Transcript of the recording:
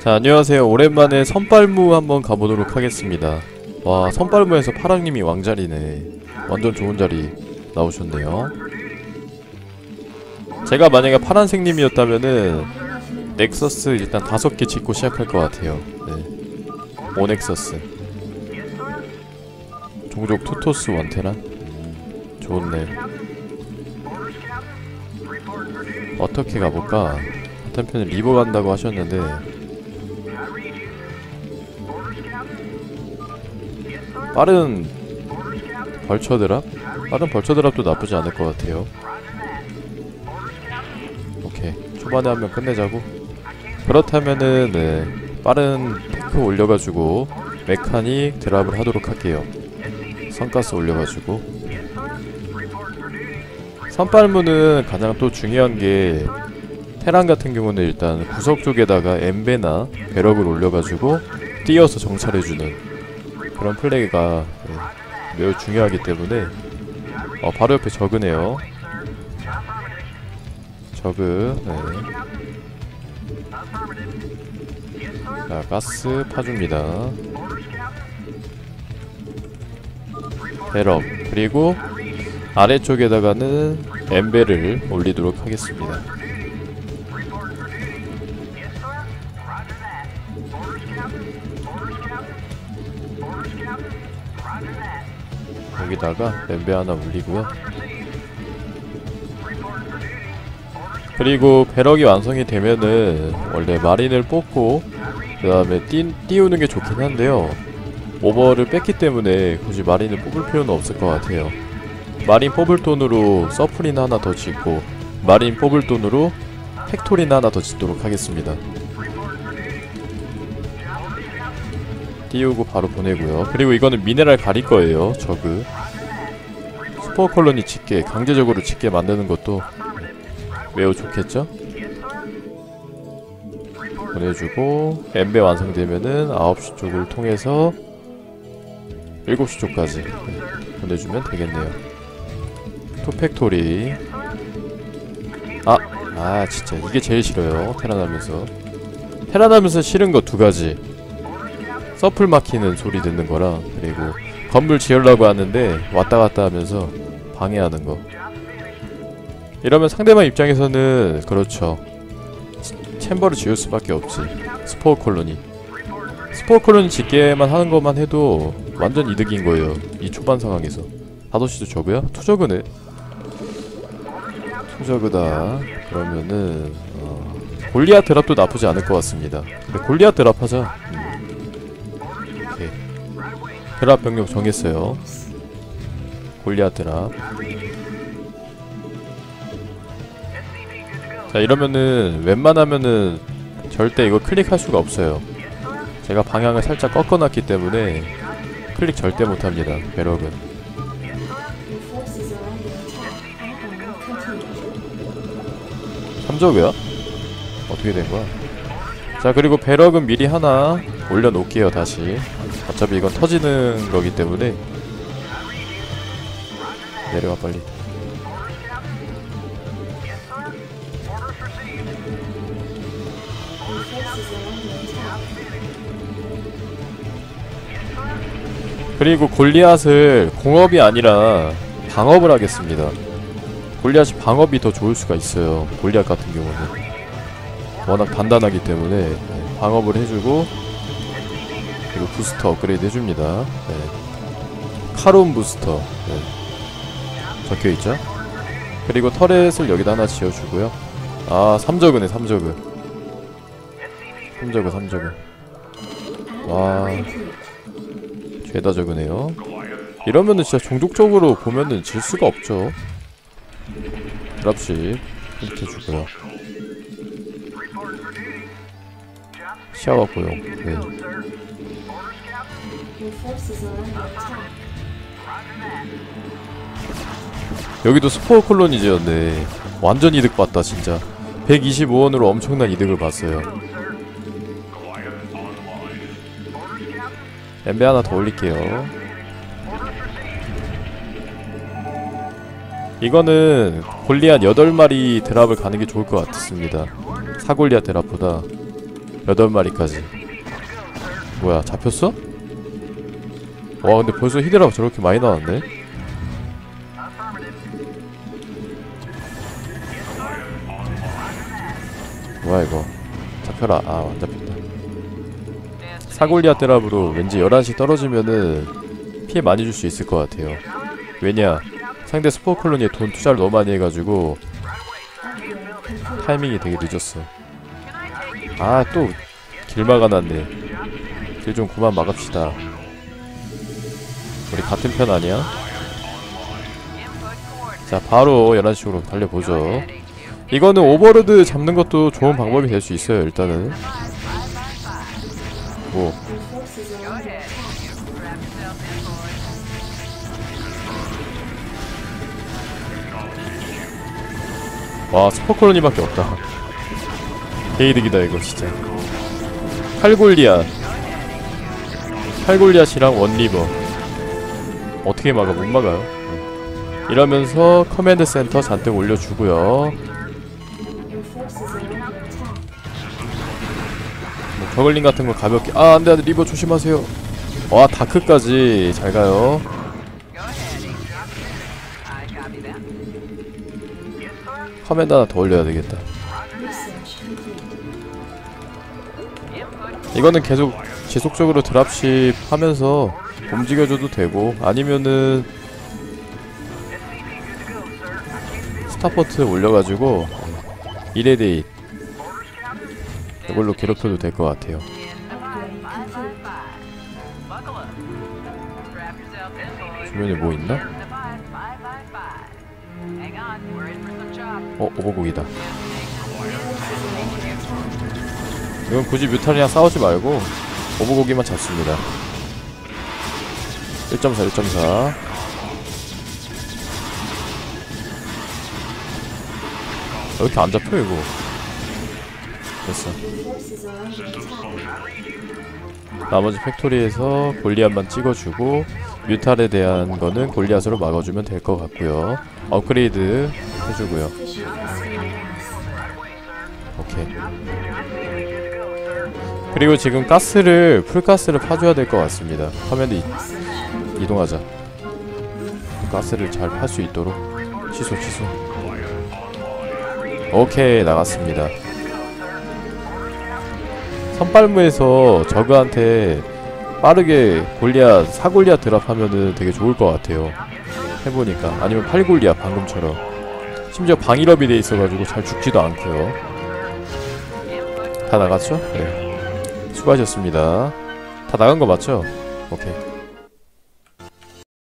자 안녕하세요. 오랜만에 선발무 한번 가보도록 하겠습니다. 와 선발무에서 파랑님이 왕자리네. 완전 좋은 자리 나오셨네요. 제가 만약에 파란색님이었다면은 넥서스 일단 다섯 개 짓고 시작할 것 같아요. 네. 오넥서스. 종족 투토스 원테란? 음, 좋네. 어떻게 가볼까? 한편에 리버 간다고 하셨는데 빠른 벌처 드랍? 빠른 벌처 드랍도 나쁘지 않을 것 같아요. 오케이. 초반에 한 명 끝내자고. 그렇다면은 네. 빠른 테크 올려가지고 메카닉 드랍을 하도록 할게요. 선가스 올려가지고. 선빨무는 가장 또 중요한 게 테란 같은 경우는 일단 구석 쪽에다가 엠베나 배럭을 올려가지고 띄어서 정찰해주는 그런 플레이가 네, 매우 중요하기 때문에 어, 바로 옆에 저그네요. 저그 네. 자 가스 파줍니다. 배럭 그리고 아래쪽에다가는 엠베를 올리도록 하겠습니다 여기다가 엠베 하나 올리고요. 그리고 배럭이 완성이 되면은 원래 마린을 뽑고 그 다음에 띄우는 게 좋긴 한데요. 오버를 뺐기 때문에 굳이 마린을 뽑을 필요는 없을 것 같아요. 마린 뽑을 돈으로 서플인 하나 더 짓고 마린 뽑을 돈으로 팩토리나 하나 더 짓도록 하겠습니다 띄우고 바로 보내고요. 그리고 이거는 미네랄 가릴 거예요 저그. 슈퍼 콜로니 짓게 강제적으로 짓게 만드는 것도 매우 좋겠죠? 보내주고 엠베 완성되면은 9시 쪽을 통해서 7시 쪽까지 네, 보내주면 되겠네요. 투팩토리. 아! 아 진짜. 이게 제일 싫어요. 테란하면서. 테란하면서 싫은 거 두 가지 서플 막히는 소리 듣는 거랑 그리고 건물 지으려고 하는데 왔다 갔다 하면서 방해하는 거. 이러면 상대방 입장에서는 그렇죠. 챔버를 지을 수밖에 없지. 스포어 콜로니. 스포어 콜로니 짓게만 하는 것만 해도 완전 이득인 거예요. 이 초반 상황에서. 5시도 저그야? 투저그네. 투저그다. 그러면은 어, 골리앗 드랍도 나쁘지 않을 것 같습니다. 근데 골리앗 드랍 하자. 음. 오케이 드랍 병력 정했어요 드랍 자 이러면은 웬만하면은 절대 이거 클릭할 수가 없어요 제가 방향을 살짝 꺾어놨기 때문에 클릭 절대 못합니다 continue. 삼적이야? 어떻게 된 거야? 자 그리고 배럭은 미리 하나 올려놓을게요 다시. 어차피 이건 터지는 거기 때문에. 내려와 빨리. 그리고 골리앗을 공업이 아니라 방업을 하겠습니다. 골리앗이 방업이 더 좋을 수가 있어요 골리앗 같은 경우는. 워낙 단단하기 때문에. 네, 방업을 해주고 그리고 부스터 업그레이드 해줍니다 네. 카론 부스터 네. 적혀있죠 그리고 터렛을 여기다 하나 지어주고요 아 3저그네 3저그 3저그 3저그 와. 죄다 적으네요. 이러면은 진짜 종족적으로 보면은 질 수가 없죠. 드랍십 이렇게 주고요. 시야와 고용. 네. 여기도 스포어 콜로니 지었네. 완전 이득 봤다 진짜. 125원으로 엄청난 이득을 봤어요. 엠베 하나 더 올릴게요. 이거는 골리앗 8마리 드랍을 가는 게 좋을 것 같습니다. 사골리앗 드랍보다 여덟 마리까지 뭐야 잡혔어? 와 근데 벌써 히드라가 저렇게 많이 나왔네? 뭐야 이거? 잡혀라. 아 안 잡혔다. 사골리아 때랍으로 왠지 11시 떨어지면은 피해 많이 줄 수 있을 것 같아요. 왜냐 상대 스포 콜로니에 돈 투자를 너무 많이 해가지고. 타이밍이 되게 늦었어. 아 또 길 막아놨네. 길 좀 그만 막읍시다 우리 같은 편 아니야? 자 바로 11시로 달려보죠. 이거는 오버로드 잡는 것도 좋은 방법이 될 수 있어요 일단은. 뭐. 와 스포콜로니밖에 없다. 개이득이다 이거 진짜. 칼골리아. 칼골리아시랑 원리버 어떻게 막아 못 막아요 응. 이러면서 커맨드 센터 잔뜩 올려주고요. 뭐 저글링 같은 거 가볍게 아 안돼 안돼 리버 조심하세요 와 다크까지 잘 가요 커맨드 하나 더 올려야 되겠다. 이거는 계속 지속적으로 드랍십 하면서 움직여줘도 되고 아니면은 스타포트 올려가지고 1회데이 이걸로 괴롭혀도 될 것 같아요. 주변에 뭐 있나? 어 오버국이다 이건 굳이 뮤탈이랑 싸우지 말고 오버고기만 잡습니다 1.4 1.4 왜 이렇게 안 잡혀 이거? 됐어. 나머지 팩토리에서 골리앗만 찍어주고 뮤탈에 대한 거는 골리앗으로 막아주면 될 것 같고요. 업그레이드 해주고요. 오케이. 그리고 지금 가스를 풀가스를 파줘야 될 것 같습니다. 화면에 이- Research 이동하자. 가스를 잘 팔 수 있도록. 취소 취소. 오케이 나갔습니다. 선발무에서 저그한테 빠르게 골리앗 사골리앗 드랍하면은 되게 좋을 것 같아요. 해보니까. 아니면 팔골리앗 방금처럼. 심지어 방일업이 돼 있어가지고 잘 죽지도 않고요. 다 나갔죠? 네. 수고하셨습니다. 다 나간 거 맞죠? 오케이